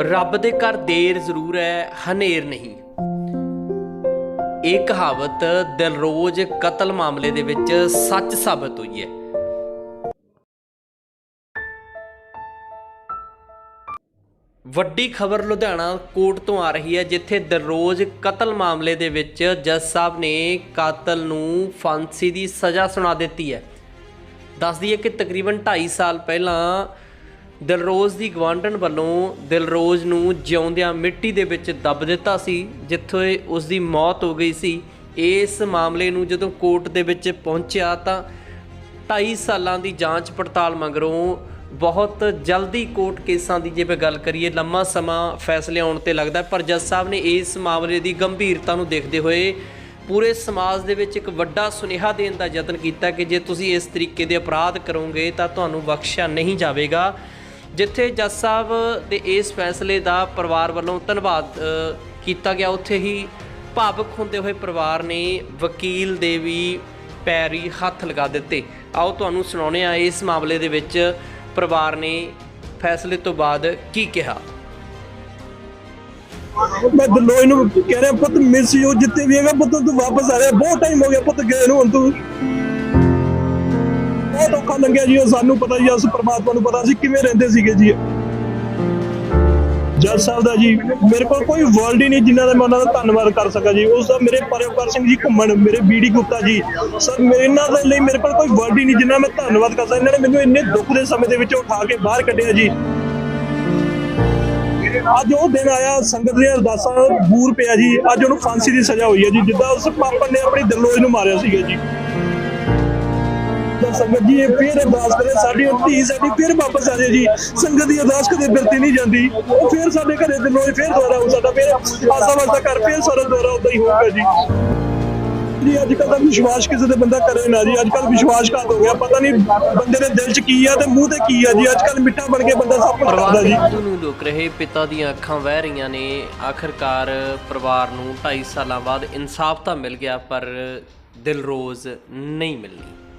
ਰੱਬ ਦੇ ਘਰ ਦੇਰ ਜ਼ਰੂਰ ਹੈ, ਹਨੇਰ ਨਹੀਂ। ਇਹ ਕਹਾਵਤ ਦਿਲਰੋਜ਼ ਕਤਲ ਮਾਮਲੇ ਦੇ ਵਿੱਚ ਸੱਚ ਸਾਬਤ ਹੋਈ ਹੈ। ਵੱਡੀ ਖਬਰ ਲੁਧਿਆਣਾ ਕੋਰਟ ਤੋਂ ਆ ਰਹੀ ਹੈ, ਜਿੱਥੇ ਦਿਲਰੋਜ਼ ਕਤਲ ਮਾਮਲੇ ਦੇ ਵਿੱਚ ਜੱਜ ਸਾਹਿਬ ਨੇ ਕਾਤਲ ਨੂੰ ਫਾਂਸੀ ਦੀ ਸਜ਼ਾ ਸੁਣਾ ਦਿੱਤੀ ਹੈ। ਦੱਸਦੀ ਹੈ ਕਿ ਤਕਰੀਬਨ 2.5 ਸਾਲ ਪਹਿਲਾਂ ਦਿਲਰੋਜ਼ ਦੀ ਗਵਾਂਢਣ ਵੱਲੋਂ ਦਿਲਰੋਜ਼ ਨੂੰ ਜਿਉਂਦਿਆਂ ਮਿੱਟੀ ਦੇ ਵਿੱਚ ਦੱਬ ਦਿੱਤਾ ਸੀ, ਜਿੱਥੇ ਉਸ ਦੀ ਮੌਤ ਹੋ ਗਈ ਸੀ। ਇਸ ਮਾਮਲੇ ਨੂੰ ਜਦੋਂ ਕੋਰਟ ਦੇ ਵਿੱਚ ਪਹੁੰਚਿਆ ਤਾਂ 2.5 ਸਾਲਾਂ ਦੀ ਜਾਂਚ ਪੜਤਾਲ ਮਗਰੋਂ ਬਹੁਤ ਜਲਦੀ ਕੋਰਟ ਕੇਸਾਂ ਦੀ ਜੇ ਮੈਂ ਗੱਲ ਕਰੀਏ, ਲੰਮਾ ਸਮਾਂ ਫੈਸਲੇ ਆਉਣ ਤੇ ਲੱਗਦਾ ਪਰ ਜੱਜ ਸਾਹਿਬ ਨੇ ਇਸ ਮਾਮਲੇ ਦੀ ਗੰਭੀਰਤਾ ਨੂੰ ਦੇਖਦੇ ਹੋਏ ਪੂਰੇ ਸਮਾਜ ਦੇ ਵਿੱਚ ਇੱਕ ਵੱਡਾ ਸੁਨੇਹਾ ਦੇਣ ਦਾ ਯਤਨ ਕੀਤਾ ਕਿ ਜੇ ਤੁਸੀਂ ਇਸ ਤਰੀਕੇ ਦੇ ਅਪਰਾਧ ਕਰੋਗੇ ਤਾਂ ਤੁਹਾਨੂੰ ਬਖਸ਼ਿਆ ਨਹੀਂ ਜਾਵੇਗਾ। ਜਿੱਥੇ ਜੱਜ ਸਾਹਿਬ ਦੇ ਇਸ ਫੈਸਲੇ ਦਾ ਪਰਿਵਾਰ ਵੱਲੋਂ ਧੰਨਵਾਦ ਕੀਤਾ ਗਿਆ, ਉੱਥੇ ਹੀ ਭਾਵੁਕ ਹੁੰਦੇ ਹੋਏ ਪਰਿਵਾਰ ਨੇ ਵਕੀਲ ਦੇ ਵੀ ਪੈਰੀ ਹੱਥ ਲਗਾ ਦਿੱਤੇ। ਆਓ ਤੁਹਾਨੂੰ ਸੁਣਾਉਂਦੇ ਆ ਇਸ ਮਾਮਲੇ ਦੇ ਵਿੱਚ ਪਰਿਵਾਰ ਨੇ ਫੈਸਲੇ ਤੋਂ ਬਾਅਦ ਕੀ ਕਿਹਾ? ਮੈਂ ਦਲੋਈ ਨੂੰ ਕਹਿ ਰਿਹਾ, ਪੁੱਤ ਮਿਸ ਯੂ ਜਿੱਥੇ ਵੀ ਹੈਗਾ ਪੁੱਤ, ਤੂੰ ਵਾਪਸ ਆ ਰਿਹਾ, ਬਹੁਤ ਟਾਈਮ ਹੋ ਗਿਆ ਪੁੱਤ, ਗਏ ਨੂੰ ਹੁਣ ਤੂੰ। ਬਹੁਤ ਔਖਾ ਲੰਘਿਆ ਜੀ ਉਹ ਸਾਨੂੰ ਪਤਾ ਜੀ ਉਸ ਪ੍ਰਮਾਤਮਾ ਨੂੰ ਪਤਾ ਸੀ, ਕਿਵੇਂ ਰਹਿੰਦੇ ਸੀਗੇ ਜੀ ਜੱਜ ਸਾਹਿਬ ਦਾ ਜੀ, ਮੇਰੇ ਕੋਲ ਕੋਈ ਵਰਡ ਹੀ ਨਹੀਂ ਜਿਨ੍ਹਾਂ ਦਾ ਮੈਂ ਉਹਨਾਂ ਦਾ ਧੰਨਵਾਦ ਕਰ ਸਕਾਂ ਜੀ। ਉਸ ਦਾ ਮੇਰੇ ਪਰਵਕਾਰ ਸਿੰਘ ਜੀ ਘੁੰਮਣ, ਮੇਰੇ ਬੀਡੀ ਗੁਪਤਾ ਜੀ। ਸਰ, ਮੇਰੇ ਇਹਨਾਂ ਦੇ ਲਈ ਮੇਰੇ ਕੋਲ ਕੋਈ ਵਰਡ ਹੀ ਨਹੀਂ ਜਿਨ੍ਹਾਂ ਮੈਂ ਧੰਨਵਾਦ ਕਰ ਇਹਨਾਂ ਨੇ ਮੈਨੂੰ ਇੰਨੇ ਦੁੱਖ ਦੇ ਸਮੇਂ ਦੇ ਵਿੱਚ ਉਠਾ ਕੇ ਬਾਹਰ ਕੱਢਿਆ ਜੀ। ਅੱਜ ਉਹ ਦਿਨ ਆਇਆ, ਸੰਗਤ ਦੀਆਂ ਅਰਦਾਸਾਂ ਬੂਰ ਪਿਆ ਜੀ। ਅੱਜ ਉਹਨੂੰ ਫਾਂਸੀ ਦੀ ਸਜ਼ਾ ਹੋਈ ਹੈ ਜੀ, ਜਿੱਦਾਂ ਉਸ ਪਾਪਨ ਨੇ ਆਪਣੀ ਦਿਲੋਜ ਨੂੰ ਮਾਰਿਆ ਸੀਗਾ ਜੀ। ਸੰਗਤ ਜੀ ਇਹ ਫਿਰ ਅਰਦਾਸ ਕਰੇ। ਸਾਡੀ ਧੀ ਸਾਡੀ ਫਿਰ ਵਾਪਸ ਆ ਜਾਏ ਜੀ। ਸੰਗਤ ਦੀ ਅਰਦਾਸ ਕਦੇ ਬਿਰਤੀ ਨਹੀਂ ਜਾਂਦੀ। ਉਹ ਫਿਰ ਸਾਡੇ ਘਰੇ ਦਿਲੋਜ ਫਿਰ ਦੁਆਰਾ ਹੋ ਸਾਡਾ ਫਿਰ ਆਸਾ ਵਾਸਤਾ ਘਰ ਫਿਰ ਸਾਰਾ ਦੁਆਰਾ ਉਦਾਂ ਹੀ ਹੋਊਗਾ ਜੀ। ਜੀ ਅੱਜ ਕੱਲ੍ਹ ਦਾ ਵਿਸ਼ਵਾਸ ਕਿਸੇ ਤੇ ਬੰਦਾ ਕਰੇ ਨਾ ਜੀ। ਅੱਜ ਕੱਲ੍ਹ ਵਿਸ਼ਵਾਸਘਾਤ ਹੋ ਗਿਆ। ਪਤਾ ਨਹੀਂ ਬੰਦੇ ਦੇ ਦਿਲ 'ਚ ਕੀ ਆ ਤੇ ਮੂੰਹ ਤੇ ਕੀ ਆ ਜੀ। ਅੱਜ ਕੱਲ੍ਹ ਮਿੱਠਾ ਬਣ ਕੇ ਬੰਦਾ ਸਭ ਕੁਝ ਕਰਦਾ ਜੀ। ਨੂੰ ਲੁਕ ਰਹੇ। ਪਿਤਾ ਦੀਆਂ ਅੱਖਾਂ ਵਹਿ ਰਹੀਆਂ ਨੇ। ਆਖਰਕਾਰ ਪਰਿਵਾਰ ਨੂੰ 2.5 ਸਾਲਾਂ ਬਾਅਦ ਇਨਸਾਫ ਤਾਂ ਮਿਲ ਗਿਆ ਪਰ ਦਿਲਰੋਜ਼ ਨਹੀਂ ਮਿਲਣੀ।